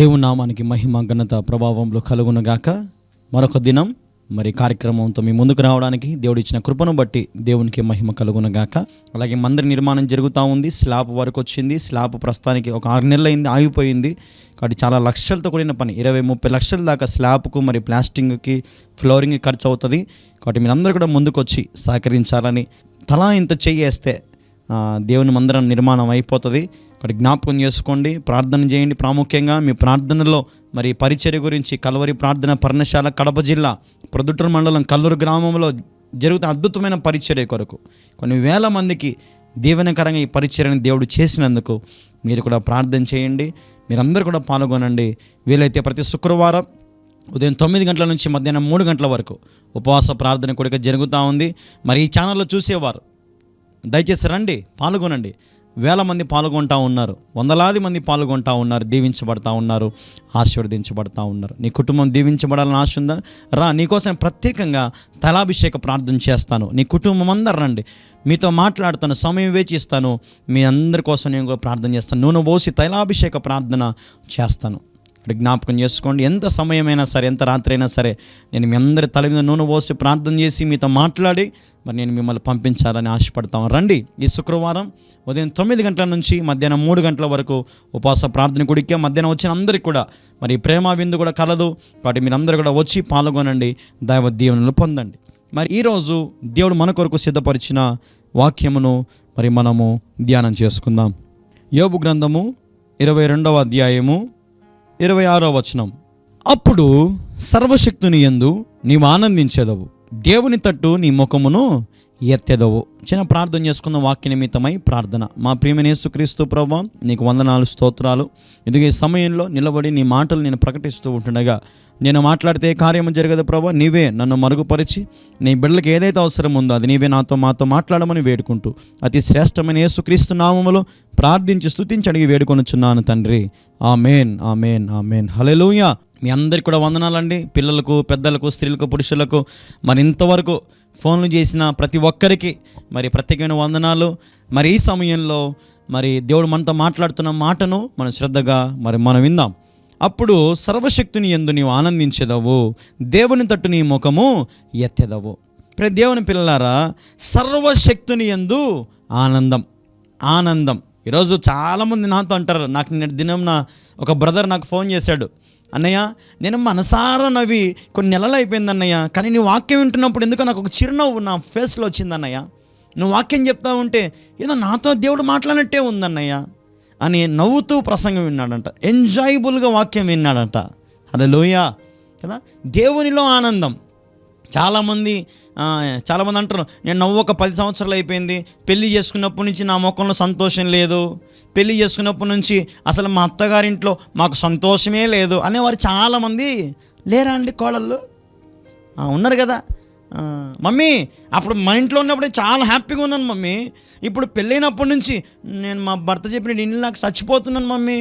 దేవుని నామానికి మహిమ ఘనత ప్రభావంలో కలుగునగాక. మరొక దినం మరి కార్యక్రమంతో మీ ముందుకు రావడానికి దేవుడు ఇచ్చిన కృపను బట్టి దేవునికి మహిమ కలుగునగాక. అలాగే మందిర నిర్మాణం జరుగుతూ ఉంది స్లాబ్ వరకు వచ్చింది స్లాబ్ ప్రస్తుతానికి ఒక ఆరు నెలలు అయింది ఆగిపోయింది. కాబట్టి చాలా లక్షలతో కూడిన పని ఇరవై ముప్పై లక్షల దాకా స్లాబ్కు మరి ప్లాస్టింగ్కి ఫ్లోరింగ్ ఖర్చు అవుతుంది కాబట్టి మీరందరూ కూడా ముందుకు వచ్చి సహకరించాలని తలా ఇంత చేయేస్తే దేవుని మందిరం నిర్మాణం అయిపోతుంది. ఇక్కడ జ్ఞాపకం చేసుకోండి ప్రార్థన చేయండి ప్రాముఖ్యంగా. మీ ప్రార్థనలో మరి పరిచర్య గురించి కలవరి ప్రార్థన పర్ణశాల కడప జిల్లా ప్రొద్దుటూరు మండలం కల్లూరు గ్రామంలో జరుగుతున్న అద్భుతమైన పరిచర్య కొరకు. కొన్ని వేల మందికి దీవెనకరంగా ఈ పరిచర్యను దేవుడు చేసినందుకు మీరు కూడా ప్రార్థన చేయండి. మీరందరూ కూడా పాల్గొనండి. వీలైతే ప్రతి శుక్రవారం ఉదయం తొమ్మిది గంటల నుంచి మధ్యాహ్నం మూడు గంటల వరకు ఉపవాస ప్రార్థన కూడా జరుగుతూ ఉంది. మరి ఈ ఛానల్లో చూసేవారు దయచేసి రండి పాల్గొనండి. వేల మంది పాల్గొంటా ఉన్నారు వందలాది మంది పాల్గొంటా ఉన్నారు దీవించబడతా ఉన్నారు ఆశీర్వదించబడతా ఉన్నారు. నీ కుటుంబం దీవించబడాలని ఆశ ఉందా? రా నీకోసం ప్రత్యేకంగా తలాభిషేక ప్రార్థన చేస్తాను. నీ కుటుంబం అందరు రండి. మీతో మాట్లాడుతాను సమయం వేచిస్తాను మీ అందరి కోసం నేను కూడా ప్రార్థన చేస్తాను. నూనె పోసి తైలాభిషేక ప్రార్థన చేస్తాను. ఇక్కడ జ్ఞాపకం చేసుకోండి. ఎంత సమయమైనా సరే ఎంత రాత్రి అయినా సరే నేను మీ అందరి తల మీద నూనె పోసి ప్రార్థన చేసి మీతో మాట్లాడి మరి నేను మిమ్మల్ని పంపించాలని ఆశపడతాం. రండి ఈ శుక్రవారం ఉదయం తొమ్మిది గంటల నుంచి మధ్యాహ్నం మూడు గంటల వరకు ఉపవాస ప్రార్థన గుడికే మధ్యాహ్నం వచ్చిన అందరికీ కూడా మరి ప్రేమ విందు కూడా కలదు. కాబట్టి మీరందరూ కూడా వచ్చి పాల్గొనండి దైవ దీవెనలు పొందండి. మరి ఈరోజు దేవుడు మన కొరకు సిద్ధపరిచిన వాక్యమును మరి మనము ధ్యానం చేసుకుందాం. యోబు గ్రంథము ఇరవై రెండవ అధ్యాయము ఇరవై ఆరో వచనం. అప్పుడు సర్వశక్తుని యందు నీవు ఆనందించేదవు. దేవుని తట్టు నీ ముఖమును ఎత్తెదవు. చిన్న ప్రార్థన చేసుకున్న వాక్య నిమిత్తమై ప్రార్థన. మా ప్రియమైన యేసుక్రీస్తు ప్రభా నీకు వందనాలు స్తోత్రాలు. ఇదిగో ఈ సమయంలో నిలబడి నీ మాటలు నేను ప్రకటిస్తూ ఉంటుండగా నేను మాట్లాడితే ఏ కార్యము జరగదు ప్రభా నీవే నన్ను మరుగుపరిచి నీ బిడ్డలకు ఏదైతే అవసరం ఉందో అది నీవే నాతో మాతో మాట్లాడమని వేడుకుంటూ అతి శ్రేష్టమైన యేసుక్రీస్తు నామములో ప్రార్థించి స్థుతించి అడిగి వేడుకొనుచున్నాను తండ్రి. Amen amen amen. హల్లెలూయా. మీ అందరికి కూడా వందనాలండి. పిల్లలకు పెద్దలకు స్త్రీలకు పురుషులకు. మరి ఇంతవరకు ఫోన్లు చేసిన ప్రతి ఒక్కరికి మరి ప్రత్యేకమైన వందనాలు. మరి ఈ సమయంలో మరి దేవుడు మనతో మాట్లాడుతున్న మాటను మనం శ్రద్ధగా మరి మనం విందాం. అప్పుడు సర్వశక్తిని ఎందు నీవు ఆనందించేదవు దేవుని తట్టు నీ ముఖము ఎత్తెదవు. ప్రతి దేవుని పిల్లలారా సర్వశక్తుని ఎందు ఆనందం ఆనందం. ఈరోజు చాలామంది నాతో అంటారు నాకు నేను దినం నా ఒక బ్రదర్ నాకు ఫోన్ చేశాడు. అన్నయ్య నేను మనసారా నవ్వి కొన్ని నెలలు అయిపోయింది అన్నయ్య కానీ నీ వాక్యం వింటున్నప్పుడు ఎందుకో నాకు ఒక చిరునవ్వు నా ఫేస్లో వచ్చింది అన్నయ్య. నువ్వు వాక్యం చెప్తా ఉంటే ఏదో నాతో దేవుడు మాట్లాడినట్టే ఉందన్నయ్య అని నవ్వుతూ ప్రసంగం విన్నాడంట. ఎంజాయబుల్గా వాక్యం విన్నాడంట. అదే లోయ కదా? దేవునిలో ఆనందం. చాలామంది చాలామంది అంటారు నేను నవ్వు ఒక పది సంవత్సరాలు అయిపోయింది. పెళ్ళి చేసుకున్నప్పటి నుంచి నా ముఖంలో సంతోషం లేదు. పెళ్ళి చేసుకున్నప్పటి నుంచి అసలు మా అత్తగారింట్లో మాకు సంతోషమే లేదు. అనేవారు చాలామంది. లేరా అండి కోడళ్ళు? ఉన్నారు కదా. మమ్మీ అప్పుడు మా ఇంట్లో ఉన్నప్పుడు చాలా హ్యాపీగా ఉన్నాను మమ్మీ. ఇప్పుడు పెళ్ళైనప్పటి నుంచి నేను మా భర్త చెప్పిన ఇల్లు నాకు చచ్చిపోతున్నాను మమ్మీ.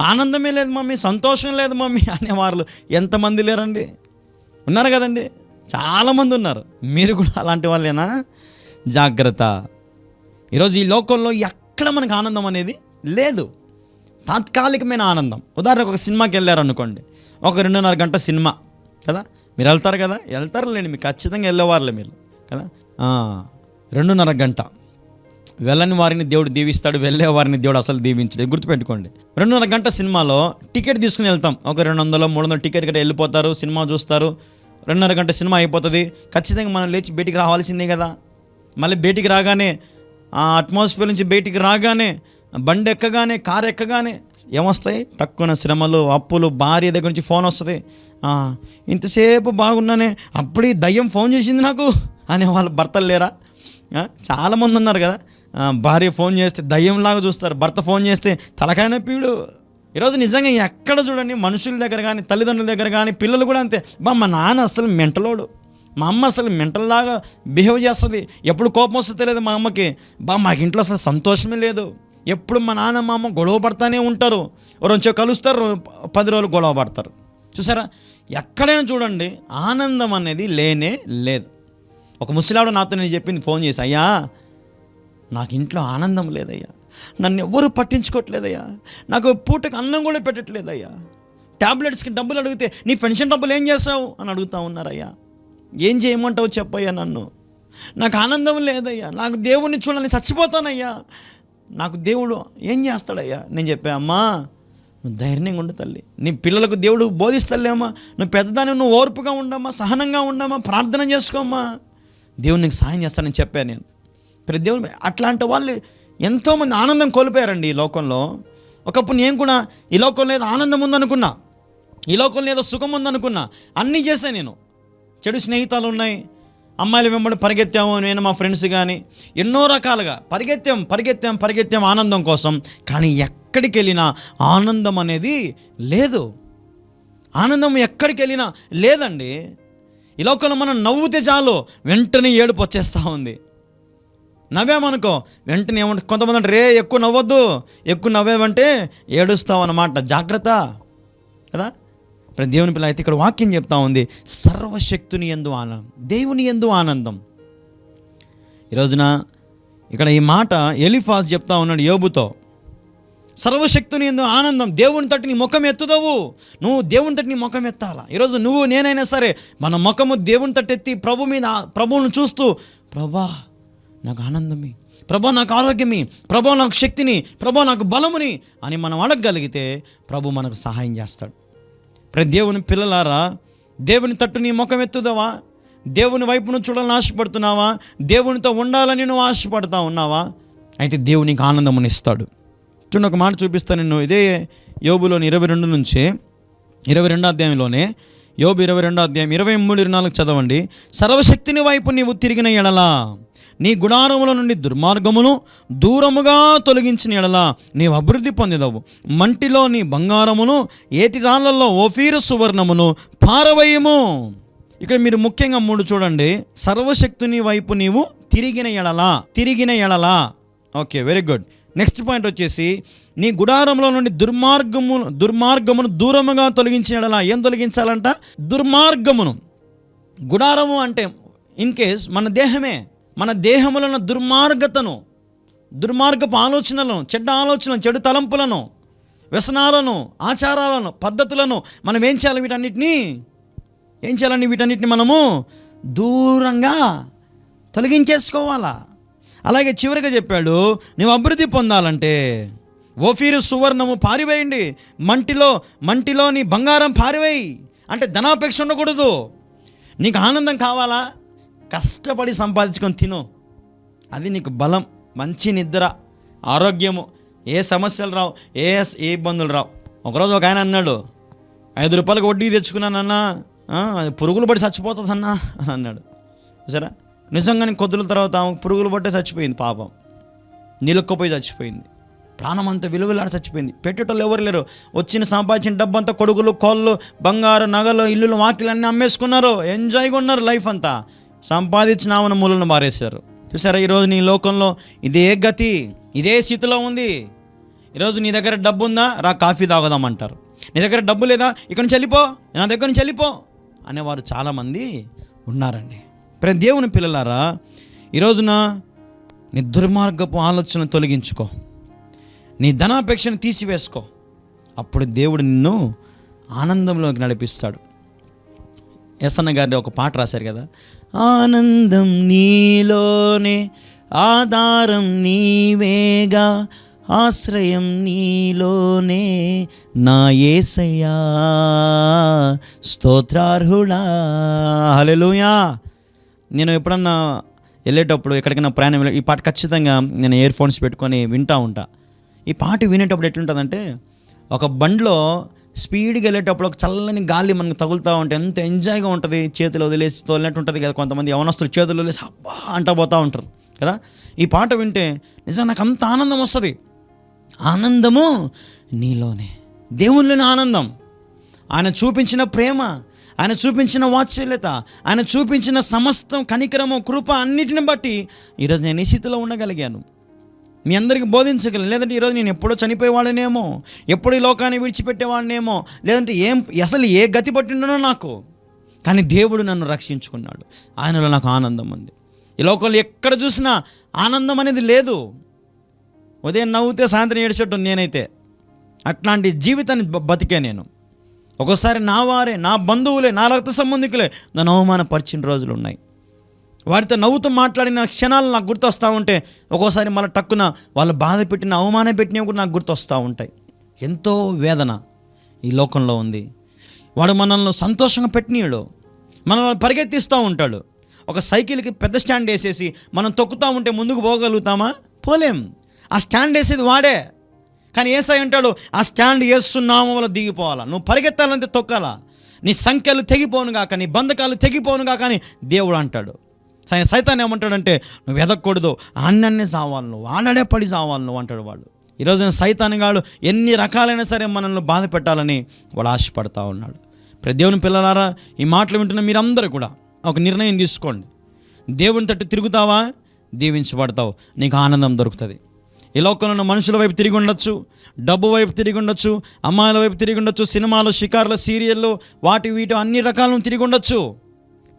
ఆనందమే లేదు మమ్మీ సంతోషం లేదు మమ్మీ అనేవాళ్ళు ఎంతమంది లేరండి? ఉన్నారు కదండి. చాలామంది ఉన్నారు. మీరు కూడా అలాంటి వాళ్ళేనా? జాగ్రత్త. ఈరోజు ఈ లోకంలో ఎక్కడ మనకు ఆనందం అనేది లేదు. తాత్కాలికమైన ఆనందం. ఉదాహరణకు ఒక సినిమాకి వెళ్ళారనుకోండి. ఒక రెండున్నర గంట సినిమా కదా? మీరు వెళ్తారు కదా? వెళ్తారులేండి మీకు ఖచ్చితంగా వెళ్ళేవారులే మీరు కదా? రెండున్నర గంట. వెళ్ళని వారిని దేవుడు దీవిస్తాడు వెళ్ళే వారిని దేవుడు అసలు దీవించడు. గుర్తుపెట్టుకోండి. రెండున్నర గంట సినిమాలో టికెట్ తీసుకుని వెళ్తాం. ఒక రెండు వందలు మూడు వందలు టికెట్ కట్టి వెళ్ళిపోతారు సినిమా చూస్తారు. రెండున్నర గంట సినిమా అయిపోతుంది. ఖచ్చితంగా మనం లేచి బయటికి రావాల్సిందే కదా. మళ్ళీ బయటికి రాగానే ఆ అట్మాస్ఫియర్ నుంచి బయటికి రాగానే బండి ఎక్కగానే కారు ఎక్కగానే ఏమొస్తాయి? తక్కువ శ్రమలు అప్పులు భార్య దగ్గర నుంచి ఫోన్ వస్తుంది. ఇంతసేపు బాగున్నానే అప్పుడే దయ్యం ఫోన్ చేసింది నాకు అనే వాళ్ళ భర్తలు లేరా? చాలామంది ఉన్నారు కదా. భార్య ఫోన్ చేస్తే దయ్యంలాగా చూస్తారు భర్త ఫోన్ చేస్తే తలకాయ నొప్పిడు. ఈరోజు నిజంగా ఎక్కడ చూడండి మనుషుల దగ్గర కానీ తల్లిదండ్రుల దగ్గర కానీ పిల్లలు కూడా అంతే. బా మా నాన్న అసలు మెంటలోడు. మా అమ్మ అసలు మెంటల్లాగా బిహేవ్ చేస్తుంది. ఎప్పుడు కోపం వస్తే తెలియదు మా అమ్మకి. బా మాకు ఇంట్లో అసలు సంతోషమే లేదు. ఎప్పుడు మా నాన్న మా అమ్మ గొడవ పడతానే ఉంటారు. రోజు కలుస్తారు పది రోజులు గొడవ పడతారు. చూసారా? ఎక్కడైనా చూడండి ఆనందం అనేది లేనే లేదు. ఒక ముసలాడు నాతో నేను చెప్పింది ఫోన్ చేసి అయ్యా నాకు ఇంట్లో ఆనందం లేదయ్యా. నన్ను ఎవ్వరూ పట్టించుకోవట్లేదయ్యా. నాకు పూటకు అన్నం కూడా పెట్టట్లేదయ్యా. ట్యాబ్లెట్స్కి డబ్బులు అడిగితే నీ పెన్షన్ డబ్బులు ఏం చేసావు అని అడుగుతా ఉన్నారయ్యా. ఏం చేయమంటావు చెప్పయ్యా నన్ను. నాకు ఆనందం లేదయ్యా. నాకు దేవుణ్ణి చూడాలని చచ్చిపోతానయ్యా. నాకు దేవుడు ఏం చేస్తాడయ్యా? నేను చెప్పా అమ్మా నువ్వు ధైర్యంగా ఉండు తల్లి. నీ పిల్లలకు దేవుడు బోధిస్తలేమ్మా నువ్వు పెద్దదాన్ని నువ్వు ఓర్పుగా ఉండమ్మా సహనంగా ఉండమ్మా ప్రార్థన చేసుకోమ్మా. దేవుడు నీకు సహాయం చేస్తానని చెప్పాను నేను. ప్రతి దేవుడు అట్లాంటి వాళ్ళు ఎంతోమంది ఆనందం కోల్పోయారండి ఈ లోకంలో. ఒకప్పుడు నేను కూడా ఈ లోకంలో ఏదో ఆనందం ఉందనుకున్నా ఈ లోకంలో ఏదో సుఖం ఉందనుకున్నా అన్నీ చేశాను నేను. చెడు స్నేహితాలు ఉన్నాయి అమ్మాయిలు వెంబడి పరిగెత్తాము నేను మా ఫ్రెండ్స్ కానీ ఎన్నో రకాలుగా పరిగెత్తాం పరిగెత్తాం పరిగెత్తాం ఆనందం కోసం కానీ ఎక్కడికి వెళ్ళినా ఆనందం అనేది లేదు. ఆనందం ఎక్కడికి వెళ్ళినా లేదండి. ఈ లోకంలో మనం నవ్వుతే చాలు వెంటనే ఏడుపు వచ్చేస్తూ ఉంది. నవ్వామనుకో వెంటనే ఏమంటే కొంతమంది అంటే రే ఎక్కువ నవ్వద్దు. ఎక్కువ నవ్వేవంటే ఏడుస్తావు అన్నమాట జాగ్రత్త. కదా? ఇప్పుడు దేవుని పిల్ల అయితే ఇక్కడ వాక్యం చెప్తా ఉంది. సర్వశక్తుని ఎందు ఆనందం దేవుని ఎందు ఆనందం. ఈ రోజున ఇక్కడ ఈ మాట ఎలిఫాస్ చెప్తా ఉన్నాడు యోబుతో. సర్వశక్తుని ఎందు ఆనందం. దేవుని తట్టి నీ ముఖం ఎత్తుదవు. నువ్వు దేవుని తట్టి నీ ముఖం ఎత్తాలా? ఈరోజు నువ్వు నేనైనా సరే మన ముఖము దేవుని తట్టెత్తి ప్రభు మీద ప్రభువును చూస్తూ ప్రభా నాకు ఆనందమే. ప్రభా నాకు ఆరోగ్యమి. ప్రభా నాకు శక్తిని. ప్రభా నాకు బలముని అని మనం అడగగలిగితే ప్రభు మనకు సహాయం చేస్తాడు. ప్రతి దేవుని పిల్లలారా దేవుని తట్టు నీ ముఖం ఎత్తుదవా? దేవుని వైపును చూడాలని ఆశపడుతున్నావా? దేవునితో ఉండాలని నువ్వు ఆశపడతా ఉన్నావా? అయితే దేవునికి ఆనందమునిస్తాడు చూడండి ఒక మాట చూపిస్తాను నేను ఇదే యోబులోని ఇరవై రెండు నుంచి ఇరవై రెండో అధ్యాయంలోనే యోబు ఇరవై రెండో అధ్యాయం ఇరవై మూడు ఇరవై నాలుగు చదవండి. సర్వశక్తిని వైపు నీవు తిరిగిన ఎడలా నీ గుడారముల నుండి దుర్మార్గమును దూరముగా తొలగించిన ఎడలా నీవు అభివృద్ధి పొందిదవు. మంటిలో నీ బంగారమును ఏటి రాళ్ళలో ఓఫీరు సువర్ణమును పారవయము. ఇక్కడ మీరు ముఖ్యంగా మూడు చూడండి. సర్వశక్తుని వైపు నీవు తిరిగిన ఎడలా తిరిగిన ఎడలా. Okay very good. Next point వచ్చేసి నీ గుడారంలో నుండి దుర్మార్గము దుర్మార్గమును దూరముగా తొలగించిన ఎడలా ఏం తొలగించాలంట? దుర్మార్గమును. గుడారము అంటే ఇన్ కేస్ మన దేహమే మన దేహములను దుర్మార్గతను దుర్మార్గపు ఆలోచనలను చెడ్డ ఆలోచనలను చెడు తలంపులను వ్యసనాలను ఆచారాలను పద్ధతులను మనం ఏం చేయాలి వీటన్నిటినీ? ఏం చేయాలని వీటన్నిటిని మనము? దూరంగా తొలగించేసుకోవాలా? అలాగే చివరిగా చెప్పాడు నువ్వు అభివృద్ధి పొందాలంటే ఓఫీరు సువర్ణము పారివేయండి. మంటిలో మంటిలోని బంగారం పారివేయి. అంటే ధనాపేక్ష ఉండకూడదు. నీకు ఆనందం కావాలా? కష్టపడి సంపాదించుకొని తిను. అది నీకు బలం మంచి నిద్ర ఆరోగ్యము. ఏ సమస్యలు రావు ఏ ఏ ఇబ్బందులు రావు. ఒకరోజు ఒక ఆయన అన్నాడు ఐదు రూపాయలకు వడ్డీ తెచ్చుకున్నానన్నా అది పురుగులు పడి చచ్చిపోతుందన్నా. అని అన్నాడు. సరే నిజంగానే కొద్దుల తర్వాత పురుగులు పట్టే చచ్చిపోయింది పాపం. నిలుక్కుపోయి చచ్చిపోయింది. ప్రాణం అంతా విలువలాడి చచ్చిపోయింది. పెట్టేటోళ్ళు ఎవరు లేరు. వచ్చిన సంపాదించిన డబ్బంతా కొడుకులు కోళ్ళు బంగారు నగలు ఇల్లులు వాకిలు అన్నీ అమ్మేసుకున్నారు ఎంజాయ్గా ఉన్నారు లైఫ్ అంతా. సంపాదించిన ఆమెను మూలను మారేశారు. చూసారా ఈరోజు నీ లోకంలో ఇదే గతి ఇదే స్థితిలో ఉంది. ఈరోజు నీ దగ్గర డబ్బు ఉందా? రా కాఫీ తాగుదామంటారు. నీ దగ్గర డబ్బు లేదా? ఇక్కడ నుంచి వెళ్ళిపో నా దగ్గర నుంచి వెళ్ళిపో అనేవారు చాలామంది ఉన్నారండి. ప్రతి దేవుని పిల్లలారా ఈరోజున నీ దుర్మార్గపు ఆలోచన తొలగించుకో. నీ ధనాపేక్షను తీసివేసుకో. అప్పుడు దేవుడు నిన్ను ఆనందంలోకి నడిపిస్తాడు. ఎస్ఎన్న గారి ఒక పాట రాశారు కదా? ఆనందం నీలోనే ఆధారం నీవేగా ఆశ్రయం నీలోనే నా ఏసయ్యా. స్తోత్రార్హుడా. హలెలుయా నేను ఎప్పుడన్నా వెళ్ళేటప్పుడు ఎక్కడికైనా ప్రయాణం వెళ్ళే ఈ పాట ఖచ్చితంగా నేను ఇయర్ ఫోన్స్ పెట్టుకొని వింటా ఉంటా. ఈ పాట వినేటప్పుడు ఎట్లుంటుందంటే ఒక బండ్లో స్పీడ్గా వెళ్ళేటప్పుడు ఒక చల్లని గాలి మనకు తగులుతూ ఉంటే ఎంత ఎంజాయ్గా ఉంటుంది చేతిలో వదిలేసి తోలినట్టు ఉంటుంది కదా కొంతమంది యవనస్తులు చేతులు వదిలేసి అబ్బా అంటా పోతూ ఉంటారు కదా. ఈ పాట వింటే నిజంగా నాకు అంత ఆనందం వస్తుంది. ఆనందము నీలోనే దేవుళ్ళని ఆనందం. ఆయన చూపించిన ప్రేమ ఆయన చూపించిన వాత్సల్యత ఆయన చూపించిన సమస్తం కనికరము కృప అన్నిటిని బట్టి ఈరోజు నేను ఈ స్థితిలో ఉండగలిగాను. మీ అందరికీ బోధించగలను. లేదంటే ఈరోజు నేను ఎప్పుడో చనిపోయేవాడనేమో ఎప్పుడు ఈ లోకాన్ని విడిచిపెట్టేవాడినేమో లేదంటే ఏం అసలు ఏ గతి పట్టిండనో నాకు. కానీ దేవుడు నన్ను రక్షించుకున్నాడు. ఆయనలో నాకు ఆనందం ఉంది. ఈ లోకంలో ఎక్కడ చూసినా ఆనందం అనేది లేదు. ఉదయం నవ్వుతే సాయంత్రం ఏడ్చేట్టు నేనైతే. అట్లాంటి జీవితాన్ని బతికే నేను. ఒక్కోసారి నా వారే నా బంధువులే నా రక్త సంబంధికులే నన్ను అవమానపరిచిన రోజులు ఉన్నాయి. వారితో నవ్వుతూ మాట్లాడిన క్షణాలు నాకు గుర్తొస్తూ ఉంటే ఒక్కోసారి మళ్ళీ టక్కున వాళ్ళు బాధ పెట్టిన అవమానం పెట్టినవి కూడా నాకు గుర్తొస్తూ ఉంటాయి. ఎంతో వేదన ఈ లోకంలో ఉంది. వాడు మనల్ని సంతోషంగా పెట్టినీడు. మనల్ని పరిగెత్తిస్తూ ఉంటాడు. ఒక సైకిల్కి పెద్ద స్టాండ్ వేసేసి మనం తొక్కుతూ ఉంటే ముందుకు పోగలుగుతామా? పోలేం. ఆ స్టాండ్ వేసేది వాడే. కానీ ఏసై అంటాడు ఆ స్టాండ్ వేస్తున్నాము వల్ల దిగిపోవాలా. నువ్వు పరిగెత్తాలంటే తొక్కాలా. నీ సంఖ్యలు తెగిపోను కాక నీ బంధకాలు తెగిపోను కాక అని దేవుడు అంటాడు. సైతాన్ ఏమంటాడంటే నువ్వు వెదకూడదు అన్నన్నే సావాలి నువ్వు. ఆడడే పడి సావాలి నువ్వు అంటాడు వాడు. ఈరోజు సైతాన్ గాడు ఎన్ని రకాలైనా సరే మనల్ని బాధ పెట్టాలని వాడు ఆశపడతా ఉన్నాడు. ప్రతి దేవుని పిల్లలారా ఈ మాటలు వింటున్న మీరందరూ కూడా ఒక నిర్ణయం తీసుకోండి. దేవుని తట్టు తిరుగుతావా? దీవించబడతావు. నీకు ఆనందం దొరుకుతుంది. ఈ లోకంలో ఉన్న మనుషుల వైపు తిరిగి ఉండొచ్చు డబ్బు వైపు తిరిగి ఉండొచ్చు అమ్మాయిల వైపు తిరిగి ఉండొచ్చు సినిమాలు షికార్లు సీరియళ్ళు వాటి వీటి అన్ని రకాలను తిరిగి ఉండొచ్చు.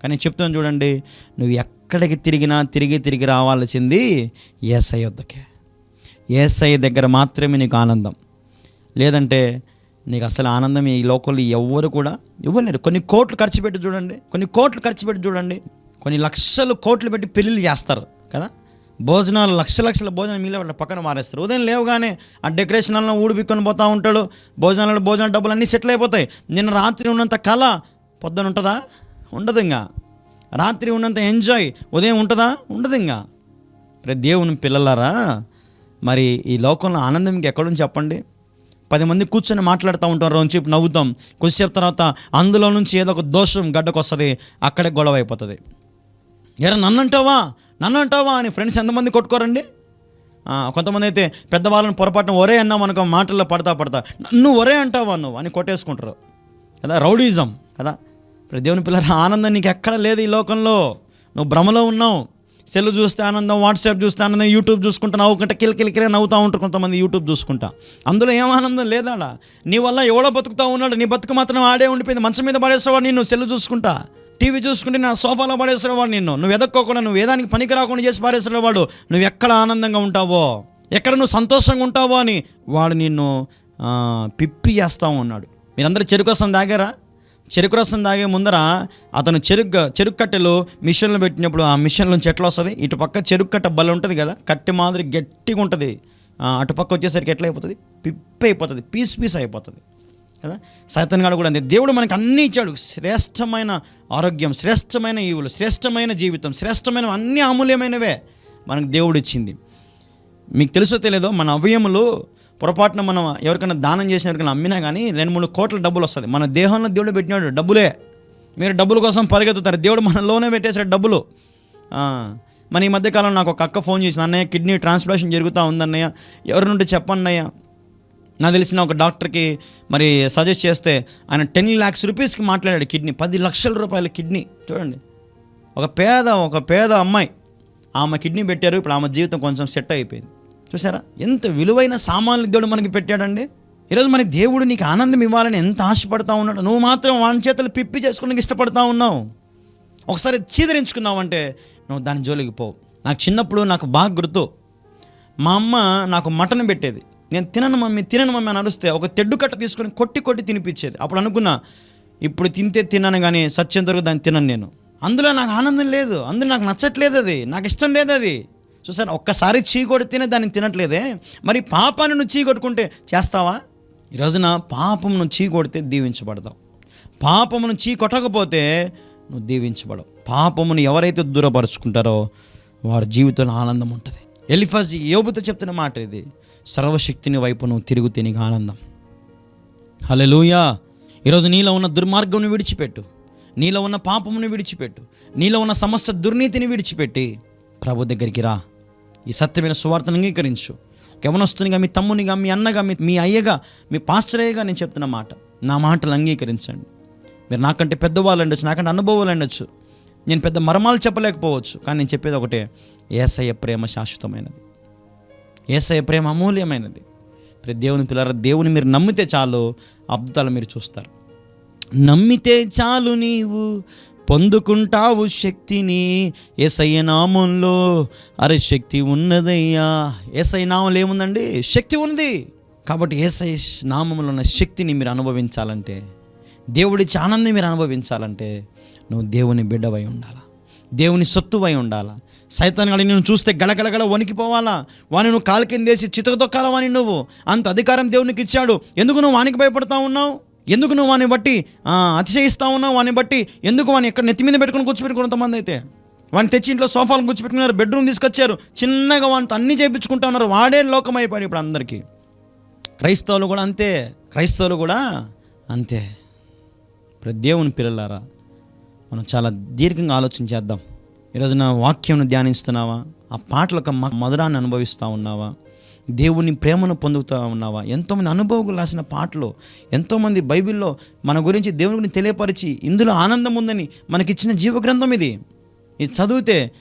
కానీ చెప్తాను చూడండి నువ్వు ఎక్కడికి తిరిగినా తిరిగి తిరిగి రావాల్సింది ఏసఐ వద్దకే. ఏసఐ దగ్గర మాత్రమే నీకు ఆనందం. లేదంటే నీకు అసలు ఆనందం ఈ లోకల్లో ఎవ్వరు కూడా ఇవ్వలేరు. కొన్ని కోట్లు ఖర్చు పెట్టి చూడండి కొన్ని కోట్లు ఖర్చు పెట్టి చూడండి కొన్ని లక్షలు కోట్లు పెట్టి పెళ్ళిళ్ళు చేస్తారు కదా? భోజనాలు లక్ష లక్షల భోజనం మీలో వాళ్ళ పక్కన మారేస్తారు. ఉదయం లేవగానే ఆ డెకరేషన్ ఊడిపిక్కొని పోతూ ఉంటాడు. భోజనాలు భోజన డబ్బులు అన్నీ సెటిల్ అయిపోతాయి. నిన్న రాత్రి ఉన్నంత కళ పొద్దున ఉంటుందా? ఉండదు ఇంకా. రాత్రి ఉన్నంత ఎంజాయ్. ఉదయం ఉంటుందా? ఉండదు ఇంకా. ప్రతి దేవుని పిల్లలారా మరి ఈ లోకంలో ఆనందం ఇంక ఎక్కడుంది చెప్పండి? పది మంది కూర్చొని మాట్లాడుతూ ఉంటారు రోజు నవ్వుతాం. కొద్దిసేపు తర్వాత అందులో నుంచి ఏదో ఒక దోషం గడ్డకు వస్తుంది అక్కడే గొడవ అయిపోతుంది. ఎరా నన్ను నన్నంటావా నన్ను అంటావా అని ఫ్రెండ్స్ ఎంతమంది కొట్టుకోరండి? కొంతమంది అయితే పెద్దవాళ్ళని పొరపాటున ఒరే అన్నాం అనుకో మాటల్లో పడతా పడతా నన్ను ఒరే అంటావా నువ్వు? అని కొట్టేసుకుంటారు. కదా రౌడీజం కదా? దేవుని పిల్లల ఆనందం నీకు ఎక్కడ లేదు ఈ లోకంలో. నువ్వు భ్రమలో ఉన్నావు. సెల్ చూస్తే ఆనందం వాట్సాప్ చూస్తే ఆనందం యూట్యూబ్ చూసుకుంటా నవ్వుకుంటా కిలకిలకిలే నవ్వుతూ ఉంటారు కొంతమంది యూట్యూబ్ చూసుకుంటా. అందులో ఏం ఆనందం లేదాడా? నీ వల్ల ఎవడో బతుకుతా ఉన్నాడు. నీ బతుకు మాత్రం ఆడే ఉండిపోయింది. మంచం మీద పడేసేవాడు నిన్ను సెల్ చూసుకుంటా. టీవీ చూసుకుంటే నా సోఫాలో పడేసేవాడు నిన్ను. నువ్వు ఎదక్కోకుండా నువ్వు ఏదానికి పనికి రాకుండా చేసి పారేసేవాడు. నువ్వు ఎక్కడ ఆనందంగా ఉంటావో? ఎక్కడ నువ్వు సంతోషంగా ఉంటావో అని వాడు నిన్ను పిప్పి చేస్తా ఉన్నాడు. మీరందరూ చెరుకు దాగారా తాగారా? చెరుకు రసం తాగే ముందర అతను చెరుకు చెరుకు కట్టెలు మిషన్లో పెట్టినప్పుడు ఆ మిషన్లో చెట్లు వస్తుంది. ఇటు పక్క చెరుకు కట్ట బల ఉంటుంది కదా కట్టె మాదిరి గట్టిగా ఉంటుంది. అటుపక్క అటు పక్క వచ్చేసరికి ఎట్లా అయిపోతుంది? పిప్పి అయిపోతుంది పీస్ పీస్ అయిపోతుంది. కదా? సైతన్ గాడు కూడా అంతే. దేవుడు మనకి అన్నీ ఇచ్చాడు. శ్రేష్టమైన ఆరోగ్యం శ్రేష్టమైన ఈవులు శ్రేష్టమైన జీవితం శ్రేష్టమైన అన్ని అమూల్యమైనవే మనకు దేవుడు ఇచ్చింది. మీకు తెలుసో తెలియదో మన అవయములు పొరపాటున మనం ఎవరికైనా దానం చేసిన ఎవరికైనా అమ్మినా కానీ రెండు మూడు కోట్ల డబ్బులు వస్తుంది. మన దేహంలో దేవుడు పెట్టినాడు డబ్బులే. మీరు డబ్బుల కోసం పరిగెత్తుతారు. దేవుడు మనలోనే పెట్టేసాడు డబ్బులు. మన ఈ మధ్యకాలంలో నాకు ఒక అక్క ఫోన్ చేసింది అన్నయ్య కిడ్నీ ట్రాన్స్ప్లాంటేషన్ జరుగుతూ ఉందన్నయ్య ఎవరి నుండి చెప్పన్నయ్య? నాకు తెలిసిన ఒక డాక్టర్కి మరి సజెస్ట్ చేస్తే ఆయన టెన్ ల్యాక్స్ రూపీస్కి మాట్లాడాడు కిడ్నీ. పది లక్షల రూపాయల కిడ్నీ. చూడండి. ఒక పేద ఒక పేద అమ్మాయి. ఆమె కిడ్నీ పెట్టారు ఇప్పుడు ఆమె జీవితం కొంచెం సెట్ అయిపోయింది. చూసారా ఎంత విలువైన సామాన్లు దేవుడు మనకి పెట్టాడండి. ఈరోజు మనకి దేవుడు నీకు ఆనందం ఇవ్వాలని ఎంత ఆశపడతా ఉన్నాడు. నువ్వు మాత్రం వాని చేతులు పిప్పి చేసుకోవడానికి ఇష్టపడతా ఉన్నావు. ఒకసారి చీదరించుకున్నావంటే నువ్వు దాని జోలికి పోవు నాకు చిన్నప్పుడు నాకు బాగా గుర్తు. మా అమ్మ నాకు మటన్ పెట్టేది. నేను తినను మమ్మీ తినను మమ్మీ అని అరుస్తే ఒక తెడ్డు కట్ట తీసుకొని కొట్టి కొట్టి తినిపించేది. అప్పుడు అనుకున్నా ఇప్పుడు తింటే తిన్నాను కానీ సత్యం వరకు దాన్ని తినను నేను. అందులో నాకు ఆనందం లేదు. అందులో నాకు నచ్చట్లేదు అది. నాకు ఇష్టం లేదు అది. చూసాను ఒక్కసారి చీకొడితేనే దాన్ని తినట్లేదే. మరి పాపాన్ని నువ్వు చీ కొట్టుకుంటే చేస్తావా? ఈ రోజున పాపమును చీకొడితే దీవించబడతావు. పాపమును చీ కొట్టకపోతే నువ్వు దీవించబడవు. పాపమును ఎవరైతే దూరపరుచుకుంటారో వారి జీవితంలో ఆనందం ఉంటుంది. ఎలిఫాజ్ యోబుతో చెప్తున్న మాట ఇది. సర్వశక్తిని వైపు నువ్వు తిరుగుతే నీకు ఆనందం. హలెలూయా ఈరోజు నీలో ఉన్న దుర్మార్గంను విడిచిపెట్టు. నీలో ఉన్న పాపమును విడిచిపెట్టు. నీలో ఉన్న సమస్త దుర్నీతిని విడిచిపెట్టి ప్రభు దగ్గరికి రా. ఈ సత్యమైన సువార్తను అంగీకరించు. యవనస్తునిగా మీ తమ్మునిగా మీ అన్నగా మీ మీ అయ్యగా మీ పాస్టరయ్యగా నేను చెప్తున్న మాట. నా మాటలు అంగీకరించండి. మీరు నాకంటే పెద్దవాళ్ళు ఉండొచ్చు నాకంటే అనుభవాలు ఉండొచ్చు. నేను పెద్ద మర్మాలు చెప్పలేకపోవచ్చు కానీ నేను చెప్పేది ఒకటే ఏసయ్య ప్రేమ శాశ్వతమైనది. ఏసయ్య ప్రేమ అమూల్యమైనది. ప్రతి దేవుని పిల్లల దేవుని మీరు నమ్మితే చాలు అద్భుతాలు మీరు చూస్తారు. నమ్మితే చాలు నీవు పొందుకుంటావు శక్తిని ఎసయ్య నామంలో. అరే శక్తి ఉన్నదయ్యా. ఏసై నామంలో ఏముందండి? శక్తి ఉంది. కాబట్టి ఏసై నామంలో ఉన్న శక్తిని మీరు అనుభవించాలంటే దేవుడిచ్చే ఆనందం మీరు అనుభవించాలంటే నువ్వు దేవుని బిడ్డవై ఉండాలా? దేవుని సొత్తువై ఉండాలా? సైతాన్ గడి నేను చూస్తే గలగలగల వణికిపోవాలా? వాని నువ్వు కాలు కిందేసి చితకతొక్కాల వాని నువ్వు? అంత అధికారం దేవునికి ఇచ్చాడు. ఎందుకు నువ్వు వానికి భయపడతా ఉన్నావు? ఎందుకు నువ్వు వాని బట్టి అతిశయిస్తా ఉన్నావు? వాని బట్టి ఎందుకు వాని ఎక్కడ నెత్తి మీద పెట్టుకుని కూర్చోబెట్టి కొంతమంది అయితే? వాడిని తెచ్చి ఇంట్లో సోఫాలు కూర్చోబెట్టుకున్నారు బెడ్రూమ్ తీసుకొచ్చారు. చిన్నగా వానితో అన్నీ చేయించుకుంటా ఉన్నారు. వాడే లోకం అయిపోయాడు ఇప్పుడు అందరికీ. క్రైస్తవులు కూడా అంతే క్రైస్తవులు కూడా అంతే. ఇప్పుడు దేవుని పిల్లలారా మనం చాలా దీర్ఘంగా ఆలోచన చేద్దాం. ఈరోజు నా వాక్యంను ధ్యానిస్తున్నావా? ఆ పాటలకు మధురాన్ని అనుభవిస్తూ ఉన్నావా? దేవుని ప్రేమను పొందుతూ ఉన్నావా? ఎంతోమంది అనుభవం రాసిన పాటలు ఎంతోమంది బైబిల్లో మన గురించి దేవుని గురించి తెలియపరిచి ఇందులో ఆనందం ఉందని మనకిచ్చిన జీవగ్రంథం ఇది. ఇది చదివితే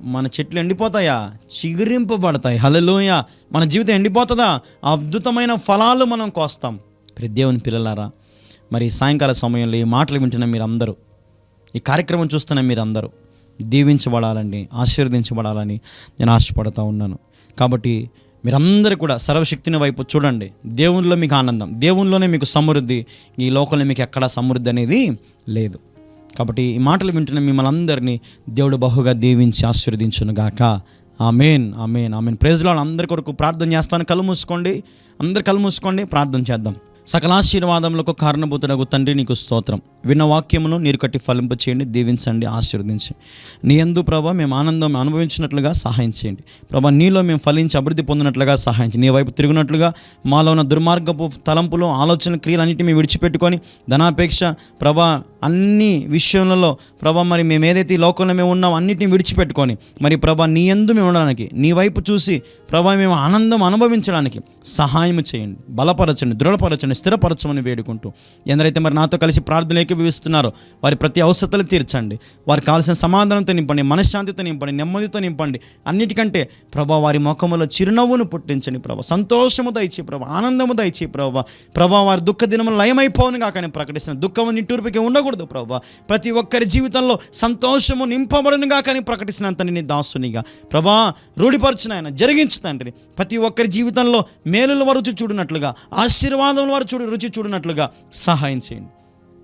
మన చెట్లు ఎండిపోతాయా? చిగురింపబడతాయి. హలలోయ మన జీవితం ఎండిపోతుందా? అద్భుతమైన ఫలాలు మనం కోస్తాం. ప్రతి దేవుని పిల్లలారా మరి సాయంకాల సమయంలో ఈ మాటలు వింటున్న మీరందరూ ఈ కార్యక్రమం చూస్తున్న మీరందరూ దీవించబడాలని ఆశీర్వదించబడాలని నేను ఆశపడుతూ ఉన్నాను. కాబట్టి మీరందరూ కూడా సర్వశక్తిని వైపు చూడండి. దేవునిలో మీకు ఆనందం. దేవునిలోనే మీకు సమృద్ధి. ఈ లోకంలో మీకు ఎక్కడా సమృద్ధి అనేది లేదు. కాబట్టి ఈ మాటలు వింటున్న మిమ్మల్ని అందరినీ దేవుడు బహుగా దీవించి ఆశీర్వదించును గాక. Amen amen amen. ప్రేజ్లో అందరి కొరకు ప్రార్థన చేస్తాను. కళ్ళు మూసుకోండి. అందరు కళ్ళు మూసుకోండి. ప్రార్థన చేద్దాం. సకలాశీర్వాదములకు కారణభూతుడకు తండ్రి నీకు స్తోత్రం. విన్న వాక్యమును నీరు కట్టి ఫలింప చేయండి దీవించండి ఆశీర్వదించండి నీ ఎందు ప్రభా మేము ఆనందం అనుభవించినట్లుగా సహాయం చేయండి. ప్రభా నీలో మేము ఫలించి అభివృద్ధి పొందినట్లుగా సహాయం చేయండి. నీ వైపు తిరిగినట్లుగా మాలో ఉన్న దుర్మార్గపు తలంపులు ఆలోచన క్రియలన్నింటినీ మేము విడిచిపెట్టుకొని ధనాపేక్ష ప్రభా అన్ని విషయంలో ప్రభా మరి మేము ఏదైతే ఈ లోకంలో మేము ఉన్నాం అన్నిటిని విడిచిపెట్టుకొని మరి ప్రభా నీ ఎందు మేము ఉండడానికి నీ వైపు చూసి ప్రభా మేము ఆనందం అనుభవించడానికి సహాయం చేయండి. బలపరచండి దృఢపరచండి స్థిరపరచమని వేడుకుంటూ ఎందరైతే మరి నాతో కలిసి ప్రార్థన ఏకీభవిస్తున్నారో వారి ప్రతి అవసరతలు తీర్చండి. వారికి కావాల్సిన సమాధానంతో నింపండి మనశ్శాంతితో నింపండి నెమ్మదితో నింపండి. అన్నిటికంటే ప్రభా వారి ముఖములో చిరునవ్వును పుట్టించండి ప్రభా. సంతోషము దయచే ప్రభా ఆనందము దయచే ప్రభా. ప్రభా వారి దుఃఖ దినములు లయమైపోను కాకని ప్రకటిస్తున్న దుఃఖము నిట్టూర్పుకి ఉండకూడదు ప్రభా. ప్రతి ఒక్కరి జీవితంలో సంతోషము నింపబడును కానీ ప్రకటిస్తున్నంత నీ దాసునిగా. ప్రభా రూఢిపరచిన ఆయన జరిగించు తండ్రి. ప్రతి ఒక్కరి జీవితంలో మేలుల వారు రుచి ఆశీర్వాదం ఆశీర్వాదముల చూడు రుచి చూడనట్లుగా సహాయం చేయండి.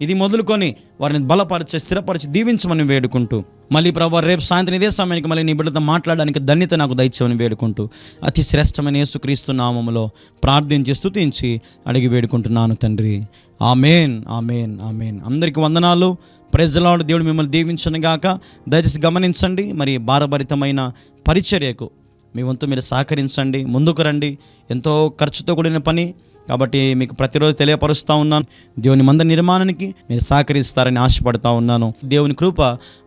ఇది మొదలుకొని వారిని బలపరిచి స్థిరపరిచి దీవించమని వేడుకుంటూ మళ్ళీ ప్రభా రేపు సాయంత్రం ఇదే సమయానికి మళ్ళీ నీ బిడ్డతో మాట్లాడడానికి ధన్యత నాకు దయచేమని వేడుకుంటూ అతి శ్రేష్టమైన యేసుక్రీస్తు నామములో ప్రార్థించి స్తుతించి అడిగి వేడుకుంటున్నాను తండ్రి. Amen amen amen. అందరికీ వందనాలు. ప్రజలాడు దేవుడు మిమ్మల్ని దీవించను గాక. దయచేసి గమనించండి. మరి భారభరితమైన పరిచర్యకు మీ వంతు మీరు సహకరించండి. ముందుకు రండి. ఎంతో ఖర్చుతో కూడిన పని. కాబట్టి మీకు ప్రతిరోజు తెలియపరుస్తూ ఉన్నాను. దేవుని మంద నిర్మాణానికి మీరు సహకరిస్తారని ఆశపడతా ఉన్నాను. దేవుని కృప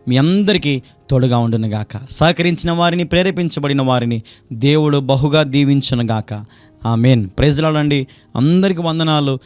మీ అందరికీ తోడుగా ఉండునుగాక. సహకరించిన వారిని ప్రేరేపించబడిన వారిని దేవుడు బహుగా దీవించునుగాక. ఆ మెయిన్ ప్రైజ్లాడండి. అందరికీ వందనాలు.